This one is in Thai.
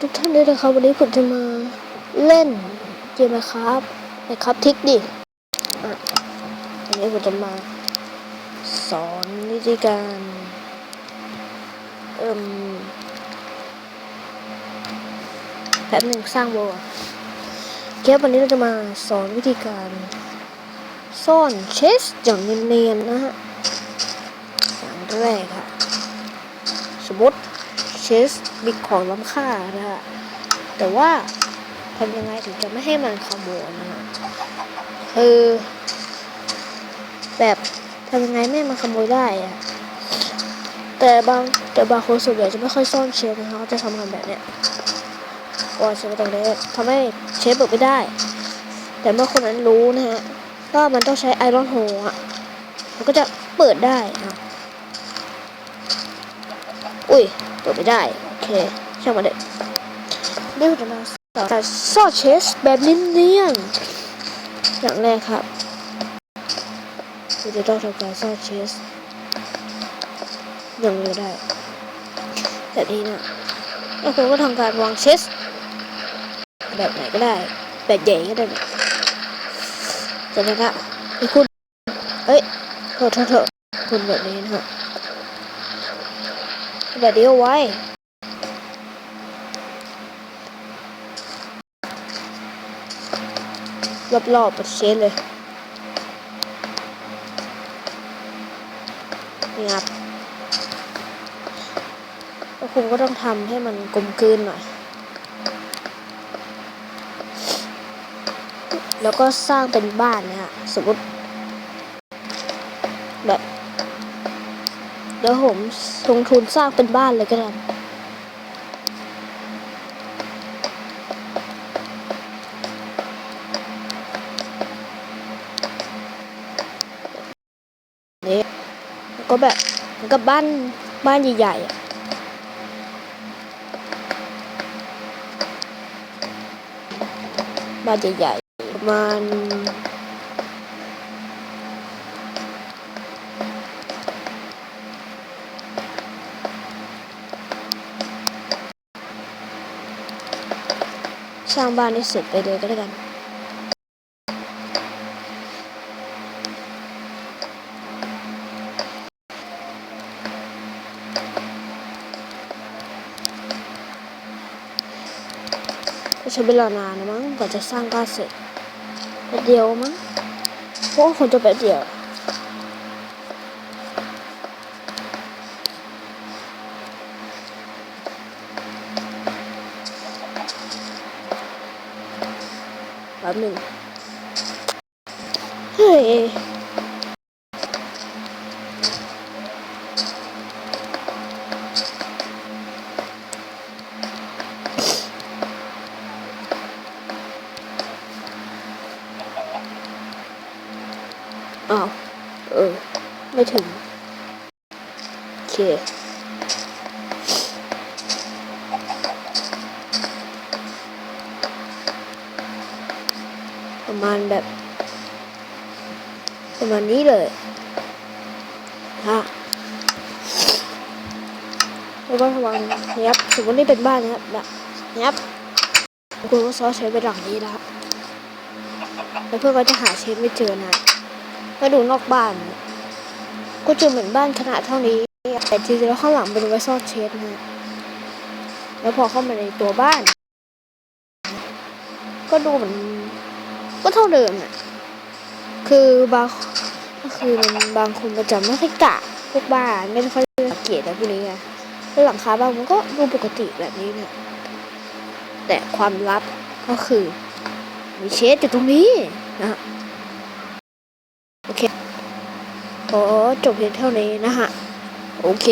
ทุกท่านด้วยนะครับวันนี้ผมจะมาเล่นเกมนะครับนะครับทิกดิอะวันนี้ผมจะมา สอนวิธีการเอิ่มแป๊บหนึ่งสร้างโบว์เกมวันนี้เราจะมาสอนวิธีการ ซ่อนเชสอย่างเนียนๆนะฮะอย่างแรกค่ะสมมติ เชสมีของล้ำค่านะฮะ แต่ว่าทำยังไงถึงจะไม่ให้มันขโมยนะฮะคือแบบทำยังไงไม่ให้มันขโมยได้อะแต่บางแต่บางคนส่วนใหญ่จะไม่ค่อยซ่อนเชฟนะคะเขาจะทำกันแบบเนี้ยวางเชฟตรงนี้ทำให้เชฟเปิดไม่ได้ แต่เมื่อคนนั้นรู้นะฮะว่ามันต้องใช้ไอรอนโฮอะมันก็จะเปิดได้อะอุ้ย เปิดไม่ได้ โอเคช่างมันเถอะนี่เราจะมาสอนการซ่อเชสแบบเนียนๆอย่างแรกครับเราจะต้องทำการซ่อเชสย่งเร็วได้แบบนี้นะแล้วคุณก็ทำการวางเชสแบบไหนก็ได้ แบบใหญ่ก็ได้จะนั้นละให้คุณเอ้ยโทษโทษโทษคุณแบบนี้นะฮะ แบบนี้เอาไว้รอบๆประเชนเลยนี่ครับแล้วคุณก็ต้องทำให้มันกลมกลืนหน่อย แล้วก็สร้างเป็นบ้านนะฮะสมมติแบบ ดี๋ยวผมลงทุนสร้างเป็นบ้านเลยก็ได้นี่แล้วก็แบบมือนกับบ้านบ้านใหญ่ๆอะบ้านใหญ่ๆประมาณ สร้างบ้านให้เสร็จไปเลยก็แล้วกัน ใช้เวลานานนะมั้งกว่าจะสร้างบ้านเสร็จแป๊บเดียวมั้งเพราะคนจะแป๊บเดียวแป๊บหนึ่งเฮ้ยอ้าวเออ ไม่ถึง โอเค มาณแบบ ประมาณนี้เลยฮะแล้วก็วางนะครับสมมตินี่เป็นบ้านนะครับแบบนะครับคุณก็ซอสใช้ไปหลังนี้นะครับแล้วเพื่อนก็จะหาเชฟไม่เจอนะก็ดูนอกบ้าน ก็เจอเหมือนบ้านขนาดเท่านี้ แต่จริงๆแล้วข้างหลังเป็นไว้ซ่อนเชฟนะแล้วพอเข้ามาในตัวบ้าน ก็ดูเหมือน ก็เท่าเดิมอะ คือบางก็คือมันบางคนมันจะไม่ค่อยกะพวกบ้านไม่ค่อยสังเกตอะไรพวกนี้ไงแล้วหลังคาบ้านมันก็ดูปกติแบบนี้เนี่ยแต่ความลับก็คือ มีเชฟอยู่ตรงนี้นะฮะโอเคขอจบเพียงเท่านี้นะฮะ โอเค